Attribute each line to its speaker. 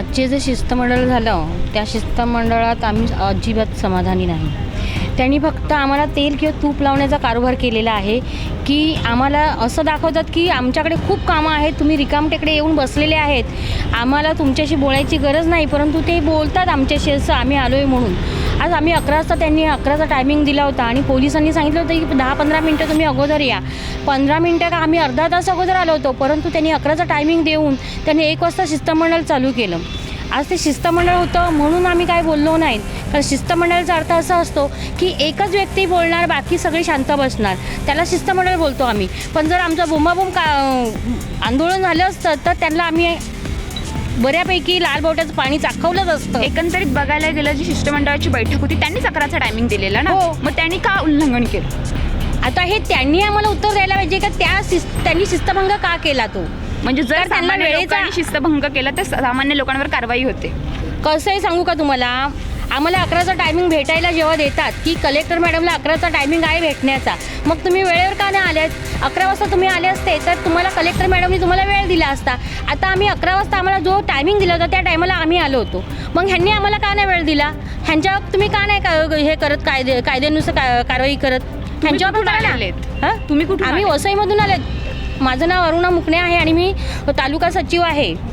Speaker 1: आजचे जे शिस्तमंडळ झालं त्या शिस्तमंडळात आम्ही अजिबात समाधानी नाही. त्यांनी फक्त आम्हाला तेल किंवा तूप लावण्याचा कारभार केलेला आहे की आम्हाला असं दाखवतात की आमच्याकडे खूप कामं आहेत तुम्ही रिकामटेकडे येऊन बसलेले आहेत आम्हाला तुमच्याशी बोलायची गरज नाही परंतु ते बोलतात आमच्याशी असं आम्ही आलो आहे म्हणून. आज आम्ही अकरा वाजता त्यांनी अकराचा टायमिंग दिला होता आणि पोलिसांनी सांगितलं होतं की दहा पंधरा मिनटं तुम्ही अगोदर या. पंधरा मिनटं का आम्ही अर्धा तास अगोदर आलो होतो परंतु त्यांनी अकराचा टायमिंग देऊन त्यांनी एक वाजता शिस्तमंडळ चालू केलं. आज ते शिस्तमंडळ होतं म्हणून आम्ही काय बोललो नाहीत. कारण शिस्तमंडळाचा अर्थ असा असतो की एकच व्यक्ती बोलणार बाकी सगळे शांत बसणार. त्याला शिस्तमंडळ बोलतो आम्ही. पण जर आमचं बोंबाबोंब का आंदोलन झालं असतं तर त्यांना आम्ही बऱ्यापैकी लाल बोट्याचं पाणी चाखवलंच असतं.
Speaker 2: एकंदरीत बघायला गेलं जी शिष्टमंडळाची बैठक होती त्यांनीच अकराचा टायमिंग दिलेला ना?
Speaker 1: हो.
Speaker 2: मग त्यांनी का उल्लंघन केलं?
Speaker 1: आता हे त्यांनी आम्हाला उत्तर द्यायला पाहिजे का? त्या शिस्त त्यांनी शिस्तभंग का केला तो?
Speaker 2: म्हणजे जर
Speaker 1: तर त्यांना
Speaker 2: सामान्य
Speaker 1: वेळेचा-
Speaker 2: लोकांनी शिस्तभंग केला तर सामान्य लोकांवर कारवाई होते.
Speaker 1: कसं आहे सांगू का तुम्हाला? आम्हाला अकराचा टायमिंग भेटायला जेव्हा देतात की कलेक्टर मॅडमला अकराचा टायमिंग आहे भेटण्याचा. मग तुम्ही वेळेवर का नाही आलेत अकरा वाजता तुम्ही आले असते तर तुम्हाला कलेक्टर मॅडमनी तुम्हाला वेळ दिला असता. आता आम्ही अकरा वाजता आम्हाला जो टायमिंग दिला होता त्या टायमाला आम्ही आलो होतो. मग ह्यांनी आम्हाला का नाही वेळ दिला? ह्यांच्यावर तुम्ही का नाही का हे करत कायदे कायद्यानुसार का कारवाई करत? ह्यांच्यावर? हां?
Speaker 2: तुम्ही कुठून
Speaker 1: आम्ही? वसईमधून आलेत. माझं नाव अरुणा मुकणे आहे आणि मी तालुका सचिव आहे.